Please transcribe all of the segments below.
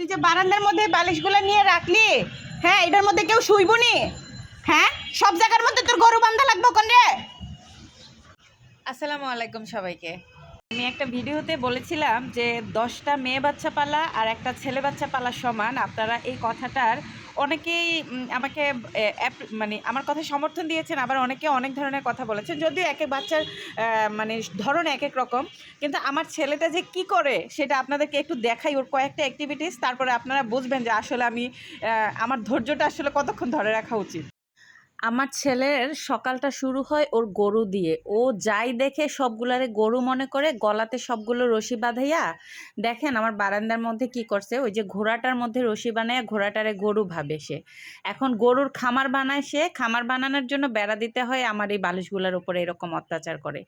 তুই যে বারান্দার মধ্যে বালিশগুলো নিয়ে রাখলি হ্যাঁ এটার মধ্যে কেউ শুইব নি? হ্যাঁ সব জায়গার মধ্যে তোর গরু বান্ধা লাগবে কোন রে? আসসালামু আলাইকুম সবাইকে। আমি একটা ভিডিওতে বলেছিলাম যে দশটা মেয়ে বাচ্চা পালা আর একটা ছেলে বাচ্চা পালা সমান। আপনারা এই কথাটার অনেকেই আমাকে মানে আমার কথা সমর্থন দিয়েছেন, আবার অনেকে অনেক ধরনের কথা বলেছেন। যদিও এক এক বাচ্চার মানে ধরন এক এক রকম, কিন্তু আমার ছেলেটা যে কি করে সেটা আপনাদেরকে একটু দেখাই। ওর কয়েকটা অ্যাক্টিভিটিস তারপরে আপনারা বুঝবেন যে আসলে আমি আমার ধৈর্যটা আসলে কতক্ষণ ধরে রাখা উচিত। আমার ছেলের সকালটা শুরু হয় ওর গরু দিয়ে। ও যাই দেখে সবগুলারে গরু মনে করে, গলাতে সবগুলো রশি বাঁধাইয়া দেখেন আমার বারান্দার মধ্যে কি করছে, ওই যে ঘোড়াটার মধ্যে রশি বানায় ঘোড়াটারে গরু ভাবে সে। এখন গরুর খামার বানায় সে, খামার বানানোর জন্য বেড়া দিতে হয়, আমার এই বালিশগুলোর উপরে এরকম অত্যাচার করে।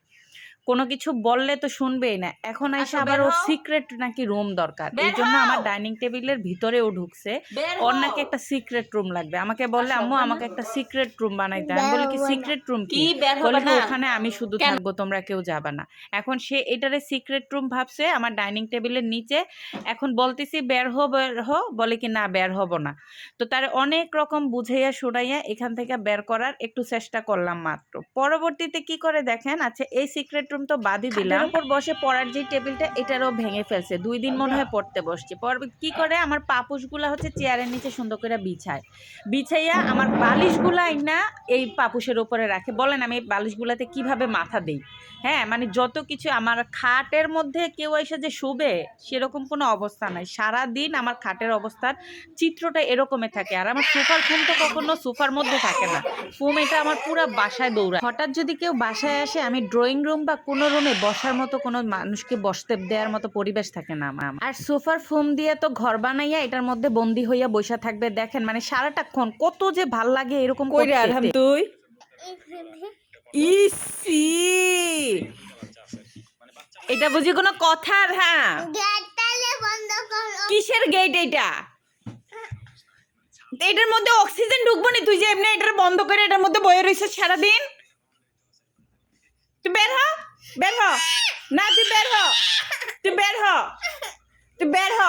কোনো কিছু বললে তো শুনবেই না। এখন এসে আচ্ছা, আবার ওর সিক্রেট নাকি রুম দরকার। এই জন্য আমার ডাইনিং টেবিলের ভিতরেও ঢুকছে। ওর নাকি একটা সিক্রেট রুম লাগবে। আমাকে বললে আম্মু আমাকে একটা সিক্রেট রুম বানাইতে আমি বলি কি। সিক্রেট রুম কি? বলে না? ওখানে আমি শুধু? থাকব তোমরা কেউ যাবে না। এখন সে এটারে সিক্রেট রুম ভাবছে আমার ডাইনিং টেবিলের নিচে। এখন বলতেছি বের হো বের হো বলে কি না বের হব না। তো তার অনেক রকম বুঝাইয়া শুনাইয়া এখান থেকে বের করার একটু চেষ্টা করলাম মাত্র। পরবর্তীতে কি করে দেখেন? আচ্ছা এই সিক্রেট রুম তো বাদই দিলাম। উপর বসে পড়ার যে টেবিলটা এটারও ভেঙে ফেলছে। দুই দিন মনে হয় পড়তে বসছে। পর কি করে? আমার পাপুসগুলা হচ্ছে চেয়ারের নিচে সুন্দর করে বিছায়। বিছাইয়া আমার বালিশগুলা না এই পাপুসের উপরে রাখে। বলেন আমি এই বালিশগুলাতে কীভাবে মাথা দিই? হ্যাঁ মানে যত কিছু আমার খাটের মধ্যে কেউ এসে যে শুবে সেরকম কোনো অবস্থা নাই। সারা দিন আমার খাটের অবস্থার চিত্রটা এরকমই থাকে। আর আমার সোফার ফোম তো কখনো সোফার মধ্যে থাকে না। ফোম এটা আমার পুরো বাসায় দৌড়ায়। হঠাৎ যদি কেউ বাসায় আসে আমি ড্রয়িং রুম বা কোনো রুমে বসার মতো কোনো মানুষকে বসতে দেওয়ার মতো পরিবেশ থাকে না আমার। আর সোফার ফোম দিয়ে তো ঘর বানাইয়া এটার মধ্যে বন্দি হইয়া বসে থাকবে দেখেন মানে সারাটাক্ষণ কত যে ভালো লাগে এরকম করতে। তুই? ইসি! এটা বুঝি কোনো কথার হ্যাঁ? গেটটালে বন্ধ করো কিসের গেট এটা এটার মধ্যে অক্সিজেন ঢুকবো না তুই যে এমনি এটার বন্ধ করে এটার মধ্যে বয়ে রয়েছিস সারাদিন? তুই বের হ। বের হ। না তুই বের হ তুই বের হ তুই বের হ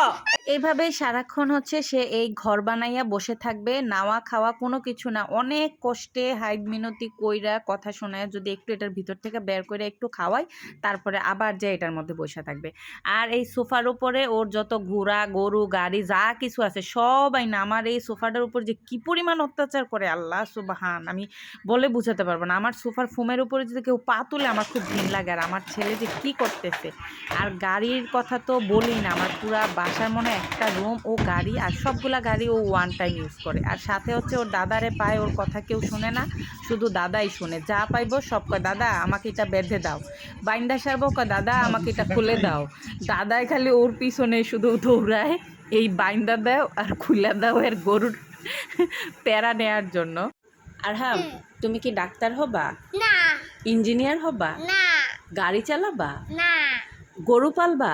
এইভাবে সারাক্ষণ হচ্ছে সে এই ঘর বানাইয়া বসে থাকবে, নাওয়া খাওয়া কোনো কিছু না। অনেক কষ্টে হাইড মিনতি কইরা কথা শোনায়, যদি একটু এটার ভিতর থেকে বের করে একটু খাওয়াই তারপরে আবার যে এটার মধ্যে বসে থাকবে। আর এই সোফার উপরে ওর যত ঘোড়া, গরু, গাড়ি, যা কিছু আছে, সবাই না, আমার এই সোফাটার উপর যে কি পরিমাণ অত্যাচার করে, আল্লাহ সুবাহান, আমি বলে বুঝাতে পারব না। আমার সোফার ফোমের উপরে যদি কেউ পা তুলে আমার খুব ভিন লাগে, আর আমার ছেলে যে কি করতেছে। আর গাড়ির কথা তো বলি না, আমার পুরা বাসার মনে একটা রুম ও গাড়ি আর সবগুলা গাড়ি ও ওয়ান টাইম ইউজ করে। আর সাথে হচ্ছে ওর দাদারে পায় ওর কথা কেউ শুনে না শুধু দাদাই শুনে। যা পাইবো সব কয় দাদা আমাকে এটা বেঁধে দাও। বাইন্দা সারবো কয় দাদা আমাকে এটা খুলে দাও। দাদাই খালি ওর পিছনে শুধু দৌড়ায় এই বাইন্দা দাও আর খুলে দাও এর গরুর প্যারা নেয়ার জন্য। আর হ্যাঁ তুমি কি ডাক্তার হবা? না। ইঞ্জিনিয়ার হবা? না। গাড়ি চালাবা? না। গরু পালবা?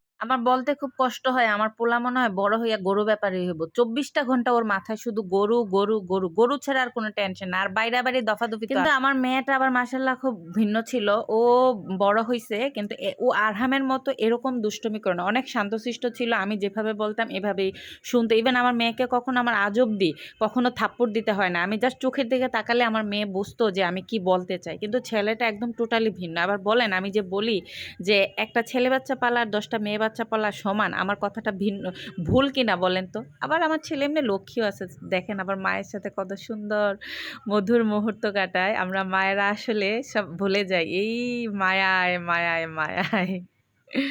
আমার বলতে খুব কষ্ট হয়। আমার পোলা মনে হয় বড় হইয়া গরু ব্যাপারে হইব। চব্বিশটা ঘণ্টা ওর মাথায় শুধু গরু গরু গরু গরু ছাড়া আর কোনো টেনশন না। আর বাইরে বাইরে দফাদফি কিন্তু আমার মেয়েটা আবার মাসাল্লাহ খুব ভিন্ন ছিল। ও বড় হইছে কিন্তু ও আরহামের মতো এরকম দুষ্টমি করে না। অনেক শান্তশিষ্ট ছিল। আমি যেভাবে বলতাম এভাবেই শুনতো। ইভেন আমার মেয়েকে কখনো আমার আজব দিই কখনো থাপ্পড় দিতে হয় না। আমি জাস্ট চোখের দিকে তাকালে আমার মেয়ে বুঝতো যে আমি কি বলতে চাই। কিন্তু ছেলেটা একদম টোটালি ভিন্ন। আবার বলেন আমি যে বলি যে একটা ছেলে বাচ্চা পালা আর দশটা মেয়ে বাচ্চা পালা সমান, আমার কথাটা ভিন্ন, ভুল কিনা বলেন তো? আবার আমার ছেলে এমনি লক্ষ্মীও আছে, দেখেন আবার মায়ের সাথে কত সুন্দর মধুর মুহূর্ত কাটায়, আমরা মায়েরা আসলে সব ভুলে যাই, এই মায়ায় মায়ায় মায়ায়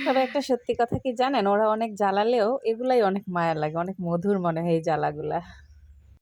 তবে একটা সত্যি কথা কি জানেন, ওরা অনেক জ্বালালেও এগুলাই অনেক মায়া লাগে, অনেক মধুর মনে হয় এই জ্বালাগুলা।